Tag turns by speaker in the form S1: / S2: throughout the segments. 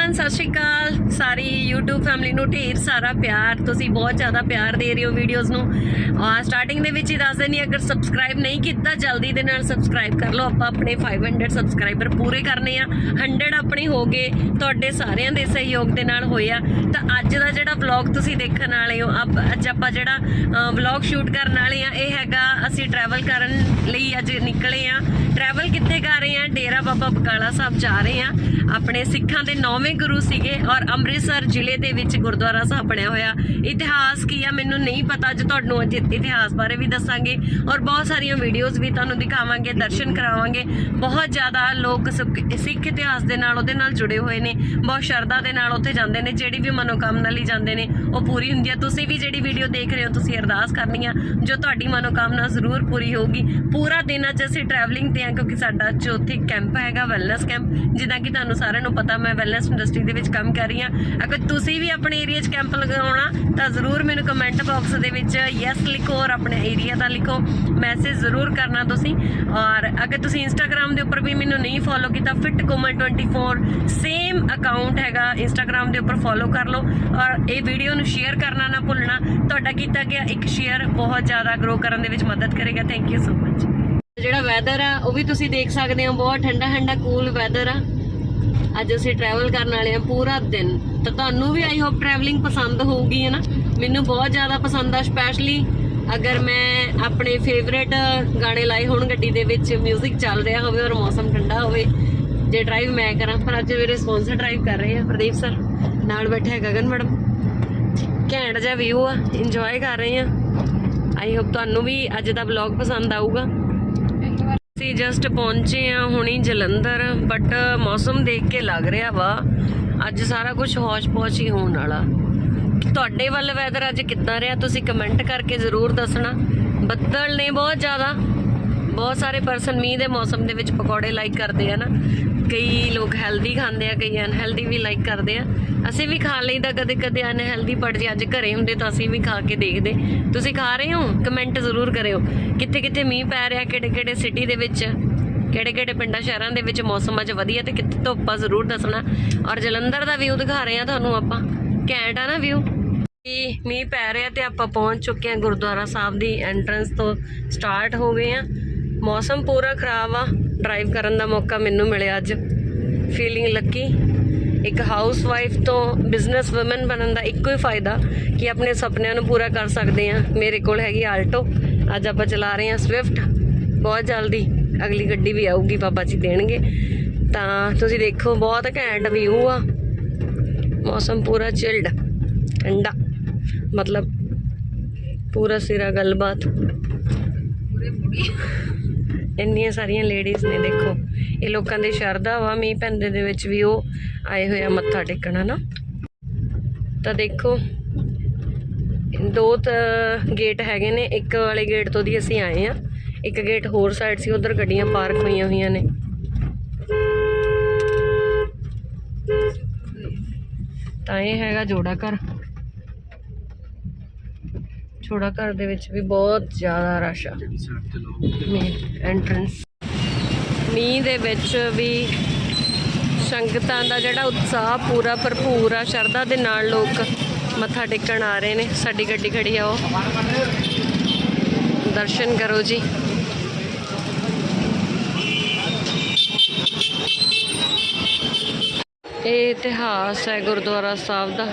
S1: Everyone ਸਤਿ ਸ਼੍ਰੀ ਅਕਾਲ ਸਾਰੀ YouTube family ਨੂੰ ਢੇਰ ਸਾਰਾ ਪਿਆਰ ਤੁਸੀਂ ਬਹੁਤ ਜ਼ਿਆਦਾ ਪਿਆਰ ਦੇ ਰਹੇ ਹੋ ਵੀਡੀਓਜ਼ ਨੂੰ ਆ ਸਟਾਰਟਿੰਗ ਦੇ ਵਿੱਚ ਹੀ ਦੱਸ ਦੇਣੀ ਅਗਰ ਸਬਸਕ੍ਰਾਈਬ ਨਹੀਂ ਕੀਤਾ ਜਲਦੀ ਦੇ ਨਾਲ ਸਬਸਕ੍ਰਾਈਬ ਕਰ ਲਓ ਆਪਾਂ ਆਪਣੇ 500 ਸਬਸਕ੍ਰਾਈਬਰ ਪੂਰੇ ਕਰਨੇ ਆ 100 ਆਪਣੇ ਹੋ ਗਏ ਤੁਹਾਡੇ ਸਾਰਿਆਂ ਦੇ ਸਹਿਯੋਗ ਦੇ ਨਾਲ ਹੋਇਆ ਤਾਂ ਅੱਜ ਦਾ ਜਿਹੜਾ ਵਲੌਗ ਤੁਸੀਂ ਦੇਖਣ ਵਾਲੇ ਹੋ ਅਬ ਅੱਜ ਆਪਾਂ ਜਿਹੜਾ ਵਲੌਗ ਸ਼ੂਟ ਕਰਨ ਵਾਲੇ ਆ ਇਹ ਹੈਗਾ ਅਸੀਂ ਟਰੈਵਲ ਕਰਨ ਲਈ ਅੱਜ ਨਿਕਲੇ ਆ ਟਰੈਵਲ ਕਿੱਥੇ ਕਰ ਰਹੇ ਆ ਡੇਰਾ ਬਾਬਾ ਬਕਾਲਾ ਸਾਹਿਬ ਜਾ ਰਹੇ ਆ ਆਪਣੇ ਸਿੱਖਾਂ ਦੇ ਨੌਵੇਂ ਗੁਰੂ ਸੀਗੇ ਔਰ ਅੰਮ੍ਰਿਤਸਰ ਜ਼ਿਲ੍ਹੇ ਦੇ ਵਿੱਚ ਗੁਰਦੁਆਰਾ ਸਾਹਿਬ ਬਣਿਆ ਹੋਇਆ। ਇਤਿਹਾਸ ਕੀ ਆ ਮੈਨੂੰ ਨਹੀਂ ਪਤਾ, ਅੱਜ ਤੁਹਾਨੂੰ ਅੱਜ ਇਤਿਹਾਸ ਬਾਰੇ ਵੀ ਦੱਸਾਂਗੇ ਔਰ ਬਹੁਤ ਸਾਰੀਆਂ ਵੀਡੀਓਜ਼ ਵੀ ਤੁਹਾਨੂੰ ਦਿਖਾਵਾਂਗੇ, ਦਰਸ਼ਨ ਕਰਾਵਾਂਗੇ। ਬਹੁਤ ਜ਼ਿਆਦਾ ਲੋਕ ਸਿੱਖ ਸਿੱਖ ਇਤਿਹਾਸ ਦੇ ਨਾਲ ਉਹਦੇ ਨਾਲ ਜੁੜੇ ਹੋਏ ਨੇ। ਬਹੁਤ ਸ਼ਰਧਾ ਦੇ ਨਾਲ ਉੱਥੇ ਜਾਂਦੇ ਨੇ, ਜਿਹੜੀ ਵੀ ਮਨੋਕਾਮਨਾ ਲਈ ਜਾਂਦੇ ਨੇ, ਉਹ ਪੂਰੀ ਹੁੰਦੀ ਆ। ਤੁਸੀਂ ਵੀ ਜਿਹੜੀ ਵੀਡੀਓ ਦੇਖ ਰਹੇ ਹੋ, ਤੁਸੀਂ ਅਰਦਾਸ ਕਰਨੀ ਆ, ਜੋ ਤੁਹਾਡੀ ਮਨੋਕਾਮਨਾ ਜ਼ਰੂਰ ਪੂਰੀ ਹੋਊਗੀ। ਪੂਰਾ ਦਿਨ ਅੱਜ ਅਸੀਂ ਟਰੈਵਲਿੰਗ ਤੇ ਆ, ਕਿਉਂਕਿ ਸਾਡਾ ਚੌਥੀ ਕੈਂਪ ਹੈਗਾ ਵੈਲਨੈਸ ਕੈਂਪ ਜਿੱਦਾਂ ਕਿ ਤੁਹਾਨੂੰ ਸਾਰਿਆਂ ਨੂੰ ਪਤਾ, ਮੈਂ ਵੈਲਨੈਸ ਇੰਡਸਟਰੀ ਦੇ ਵਿੱਚ ਕੰਮ ਕਰ ਰਹੀ ਹਾਂ। ਅਗਰ ਤੁਸੀਂ ਵੀ ਆਪਣੇ ਏਰੀਆ 'ਚ ਕੈਂਪ ਲਗਾਉਣਾ, ਤਾਂ ਜ਼ਰੂਰ ਮੈਨੂੰ ਕਮੈਂਟ ਬਾਕਸ ਦੇ ਵਿੱਚ ਯੈਸ ਲਿਖੋ ਔਰ ਆਪਣੇ ਏਰੀਆ ਦਾ ਲਿਖੋ। ਮੈਸੇਜ ਜ਼ਰੂਰ ਕਰਨਾ ਤੁਸੀਂ। ਔਰ ਅਗਰ ਤੁਸੀਂ ਇੰਸਟਾਗ੍ਰam ਦੇ ਉੱਪਰ ਵੀ ਮੈਨੂੰ ਨਹੀਂ ਫੋਲੋ ਕੀਤਾ ਫਿਟ ਕੋਮਲ 24 ਸੇਮ ਅਕਾਊਂਟ ਹੈਗਾ। ਇੰਸਟਾਗ੍ਰam ਦੇ ਉੱਪਰ ਫੋਲੋ ਕਰ ਲਓ। ਔਰ ਇਹ ਵੀਡੀਓ ਨੂੰ ਸ਼ੇਅਰ ਕਰਨਾ ਨਾ ਭੁੱਲਣਾ। ਤੁਹਾਡਾ ਕੀਤਾ ਗਿਆ ਇੱਕ ਸ਼ੇਅਰ ਬਹੁਤ ਜ਼ਿਆਦਾ ਗਰੋ ਕਰਨ ਦੇ ਵਿੱਚ ਮਦਦ ਕਰੇਗਾ। ਥੈਂਕ ਯੂ ਸੋ ਮਚ ਜਿਹੜਾ ਵੈਦਰ ਆ, ਉਹ ਵੀ ਤੁਸੀਂ ਦੇਖ ਸਕਦੇ ਹੋ। ਬਹੁਤ ਠੰਡਾ ਠੰਡਾ ਕੂਲ ਵੈਦਰ ਆ। ਅੱਜ ਅਸੀਂ ਟਰੈਵਲ ਕਰਨ ਵਾਲੇ ਆ ਪੂਰਾ ਦਿਨ। ਤਾਂ ਤੁਹਾਨੂੰ ਵੀ ਆਈ ਹੋਪ ਟਰੈਵਲਿੰਗ ਪਸੰਦ ਹੋਊਗੀ, ਹੈ ਨਾ? ਮੈਨੂੰ ਬਹੁਤ ਜ਼ਿਆਦਾ ਪਸੰਦ ਆ ਸਪੈਸ਼ਲੀ ਅਗਰ ਮੈਂ ਆਪਣੇ ਫੇਵਰੇਟ ਗਾਣੇ ਲਾਏ ਹੋਣ ਗੱਡੀ ਦੇ ਵਿੱਚ 뮤직 ਚੱਲ ਰਿਹਾ ਹੋਵੇ ਔਰ ਮੌਸਮ ਠੰਡਾ ਹੋਵੇ, ਜੇ ਡਰਾਈਵ ਮੈਂ ਕਰਾਂ। ਪਰ ਅੱਜ ਮੇਰੇ ਸਪਾਂਸਰ ਡਰਾਈਵ ਕਰ ਰਹੇ ਆ, ਪ੍ਰਦੀਪ ਸਰ ਨਾਲ ਬੈਠੇ ਗਗਨ ਮੈਡਮ। ਘੈਂਟ ਜਿਹਾ ਵਿਊ ਆ ਇੰਜੋਏ ਕਰ ਰਹੇ ਆ। ਆਈ ਹੋਪ ਤੁਹਾਨੂੰ ਵੀ ਅੱਜ ਦਾ ਵਲੌਗ ਪਸੰਦ ਆਊਗਾ। ਅਸੀਂ ਜਸਟ ਪਹੁੰਚੇ ਆ ਹੁਣੀ ਜਲੰਧਰ ਬਟ ਮੌਸਮ ਦੇਖ ਕੇ ਲੱਗ ਰਿਹਾ ਵਾ। ਅੱਜ ਸਾਰਾ ਕੁਝ ਹੌਸ਼-ਪੌਸ਼ ਹੀ ਹੋਣ ਵਾਲਾ। ਤੁਹਾਡੇ ਵੱਲ ਵੈਦਰ ਅੱਜ ਕਿੱਦਾਂ ਰਿਹਾ? ਤੁਸੀਂ ਕਮੈਂਟ ਕਰਕੇ ਜ਼ਰੂਰ ਦੱਸਣਾ। ਬੱਦਲ ਨੇ ਬਹੁਤ ਜ਼ਿਆਦਾ, ਬਹੁਤ ਸਾਰੇ ਪਰਸਨ ਮੀਂਹ ਦੇ ਮੌਸਮ ਦੇ ਵਿੱਚ ਪਕੌੜੇ ਲਾਈਕ ਕਰਦੇ ਆ ਨਾ। ਕਈ ਲੋਕ ਹੈਲਦੀ ਖਾਂਦੇ ਆ, ਕਈ ਅਨਹੈਲਦੀ ਵੀ ਲਾਈਕ ਕਰਦੇ ਆ। ਅਸੀਂ ਵੀ ਖਾ ਲਈਦਾ ਕਦੇ ਕਦੇ ਅਨਹੈਲਦੀ ਪੜ ਜੇ, ਅੱਜ ਘਰੇ ਹੁੰਦੇ ਤਾਂ ਅਸੀਂ ਵੀ ਖਾ ਕੇ ਦੇਖਦੇ। ਤੁਸੀਂ ਖਾ ਰਹੇ ਹੋ? ਕਮੈਂਟ ਜ਼ਰੂਰ ਕਰਿਓ। ਕਿੱਥੇ ਕਿੱਥੇ ਮੀਂਹ ਪੈ ਰਿਹਾ ਕਿਹੜੇ ਕਿਹੜੇ ਸਿਟੀ ਦੇ ਵਿੱਚ? ਕਿਹੜੇ ਕਿਹੜੇ ਪਿੰਡਾਂ, ਸ਼ਹਿਰਾਂ ਦੇ ਵਿੱਚ ਮੌਸਮ ਅੱਜ ਵਧੀਆ ਤੇ ਕਿੱਥੇ ਧੁੱਪਾ ਜ਼ਰੂਰ ਦੱਸਣਾ। ਔਰ ਜਲੰਧਰ ਦਾ ਵਿਊ ਦਿਖਾ ਰਹੇ ਆ ਤੁਹਾਨੂੰ ਆਪਾਂ। ਘੈਂਟ ਆ ਨਾ ਵਿਊ ਕੀ ਮੀਂਹ ਪੈ ਰਿਹਾ ਤੇ ਆਪਾਂ ਪਹੁੰਚ ਚੁੱਕੇ ਹਾਂ ਗੁਰਦੁਆਰਾ ਸਾਹਿਬ ਦੀ ਐਂਟਰੈਂਸ ਤੋਂ ਸਟਾਰਟ ਹੋ ਗਏ ਆ। ਮੌਸਮ ਪੂਰਾ ਖਰਾਬ ਆ। ਡਰਾਈਵ ਕਰਨ ਦਾ ਮੌਕਾ ਮੈਨੂੰ ਮਿਲਿਆ ਅੱਜ। ਫੀਲਿੰਗ ਲੱਕੀ ਇੱਕ ਹਾਊਸ ਵਾਈਫ ਤੋਂ ਬਿਜ਼ਨਸ ਔਮਨ ਬਣਨ ਦਾ ਇੱਕੋ ਹੀ ਫਾਇਦਾ ਕਿ ਆਪਣੇ ਸੁਪਨਿਆਂ ਨੂੰ ਪੂਰਾ ਕਰ ਸਕਦੇ ਆ ਮੇਰੇ ਕੋਲ ਹੈਗੀ ਆਲਟੋ ਅੱਜ ਆਪਾਂ ਚਲਾ ਰਹੇ ਹਾਂ ਸਵਿਫਟ ਬਹੁਤ ਜਲਦੀ ਅਗਲੀ ਗੱਡੀ ਵੀ ਆਊਗੀ ਬਾਬਾ ਜੀ ਦੇਣਗੇ। ਤਾਂ ਤੁਸੀਂ ਦੇਖੋ, ਬਹੁਤ ਘੈਂਟ ਵਿਊ ਆ। ਮੌਸਮ ਪੂਰਾ ਚਿਲਡ ਠੰਡਾ। ਮਤਲਬ ਪੂਰਾ ਸਿਰਾ ਗੱਲਬਾਤ। ਇੰਨੀਆਂ ਸਾਰੀਆਂ ਲੇਡੀਜ਼ ਨੇ, ਦੇਖੋ, ਇਹ ਲੋਕਾਂ ਦੀ ਸ਼ਰਧਾ ਵਾ, ਮੀਂਹ ਪੈਂਦੇ ਦੇ ਵਿੱਚ ਵੀ ਉਹ ਆਏ ਹੋਏ ਆ ਮੱਥਾ ਟੇਕਣ, ਹਨਾ? ਤਾਂ ਦੇਖੋ, ਦੋ ਗੇਟ ਹੈਗੇ ਨੇ, ਇੱਕ ਵਾਲੇ ਗੇਟ ਤੋਂ ਦੀ ਅਸੀਂ ਆਏ ਆ, ਇੱਕ ਗੇਟ ਹੋਰ ਸਾਈਡ ਸੀ, ਉਧਰ ਗੱਡੀਆਂ ਪਾਰਕ ਹੋਈਆਂ ਹੋਈਆਂ ਨੇ। ਤਾਂ ਇਹ ਹੈਗਾ ਜੋੜਾ ਘਰ। ਜੋੜਾ ਘਰ ਦੇ ਵਿੱਚ ਵੀ ਬਹੁਤ ਜ਼ਿਆਦਾ ਰਸ਼ ਆ। ਮੇਨ ਐਂਟਰੈਂਸ ਮੀਂਹ ਦੇ ਵਿੱਚ ਵੀ ਸੰਗਤਾਂ ਦਾ ਜਿਹੜਾ ਉਤਸ਼ਾਹ ਪੂਰਾ ਭਰਪੂਰ ਆ। ਸ਼ਰਧਾ ਦੇ ਨਾਲ ਲੋਕ ਮੱਥਾ ਟੇਕਣ ਆ ਰਹੇ ਨੇ। ਸਾਡੀ ਗੱਡੀ ਖੜੀ ਆ ਉਹ। ਦਰਸ਼ਨ ਕਰੋ ਜੀ। ਇਹ ਇਤਿਹਾਸ ਹੈ ਗੁਰਦੁਆਰਾ ਸਾਹਿਬ ਦਾ।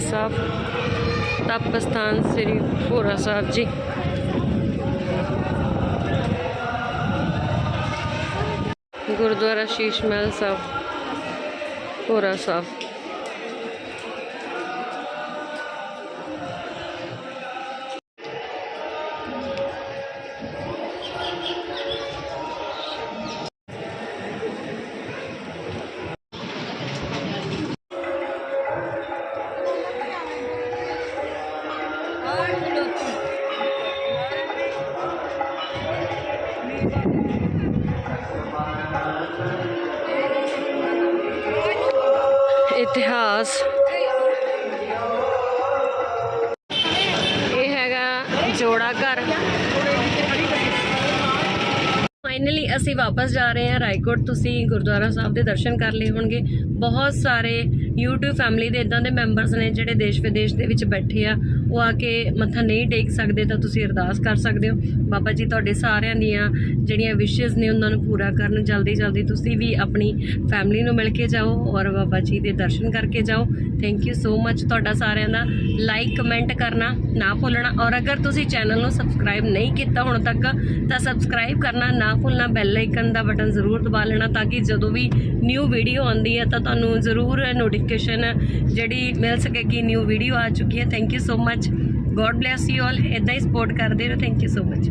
S1: ਸਾਹਿਬ ਤਪ ਸਥਾਨ ਸ੍ਰੀ ਭੋਰਾ ਸਾਹਿਬ ਜੀ। ਗੁਰਦੁਆਰਾ ਸ਼ੀਸ਼ ਮਹਿਲ ਸਾਹਿਬ ਭੋਰਾ ਸਾਹਿਬ। ਇਤਿਹਾਸ। ਇਹ ਹੈਗਾ ਜੋੜਾ ਘਰ। ਫਾਈਨਲੀ ਅਸੀਂ ਵਾਪਸ ਜਾ ਰਹੇ ਹਾਂ। ਰਾਏਕੋਟ ਤੁਸੀਂ ਗੁਰਦੁਆਰਾ ਸਾਹਿਬ ਦੇ ਦਰਸ਼ਨ ਕਰ ਲਏ ਹੋਣਗੇ। ਬਹੁਤ ਸਾਰੇ YouTube ਫੈਮਿਲੀ ਦੇ ਇਦਾਂ ਦੇ ਮੈਂਬਰਸ ਨੇ ਜਿਹੜੇ ਦੇਸ਼ ਵਿਦੇਸ਼ ਦੇ ਵਿੱਚ ਬੈਠੇ ਆ, ਉਹ ਆ ਕੇ ਮੱਥਾ ਨਹੀਂ ਟੇਕ ਸਕਦੇ ਤਾਂ ਤੁਸੀਂ ਅਰਦਾਸ ਕਰ ਸਕਦੇ ਹੋ। ਬਾਬਾ ਜੀ, ਤੁਹਾਡੇ ਸਾਰਿਆਂ ਦੀਆਂ ਜਿਹੜੀਆਂ ਵਿਸ਼ੇਸ ਨੇ ਉਹਨਾਂ ਨੂੰ ਪੂਰਾ ਕਰਨ ਜਲਦੀ ਜਲਦੀ ਤੁਸੀਂ ਵੀ ਆਪਣੀ ਫੈਮਿਲੀ ਨੂੰ ਮਿਲ ਕੇ ਜਾਓ ਔਰ ਬਾਬਾ ਜੀ ਦੇ ਦਰਸ਼ਨ ਕਰਕੇ ਜਾਓ। ਥੈਂਕ ਯੂ ਸੋ ਮੱਚ ਤੁਹਾਡਾ ਸਾਰਿਆਂ ਦਾ। ਲਾਈਕ ਕਮੈਂਟ ਕਰਨਾ ਨਾ ਭੁੱਲਣਾ ਔਰ ਅਗਰ ਤੁਸੀਂ ਚੈਨਲ ਨੂੰ ਸਬਸਕ੍ਰਾਈਬ ਨਹੀਂ ਕੀਤਾ ਹੁਣ ਤੱਕ, ਤਾਂ ਸਬਸਕ੍ਰਾਈਬ ਕਰਨਾ ਨਾ ਭੁੱਲਣਾ ਬੈਲ ਆਈਕਨ ਦਾ ਬਟਨ ਜ਼ਰੂਰ ਦਬਾ ਲੈਣਾ ਤਾਂ ਕਿ ਜਦੋਂ ਵੀ ਨਿਊ ਵੀਡੀਓ ਆਉਂਦੀ ਹੈ ਤਾਂ ਤੁਹਾਨੂੰ ਜ਼ਰੂਰ ਨੋਟੀਫਿਕੇਸ਼ਨ ਜਿਹੜੀ ਮਿਲ ਸਕੇਗੀ ਨਿਊ ਵੀਡੀਓ ਆ ਚੁੱਕੀ ਹੈ। Thank you so much God bless you all ਇਦਾਂ ਹੀ ਸਪੋਰਟ ਕਰਦੇ ਰਹੋ। Thank you so much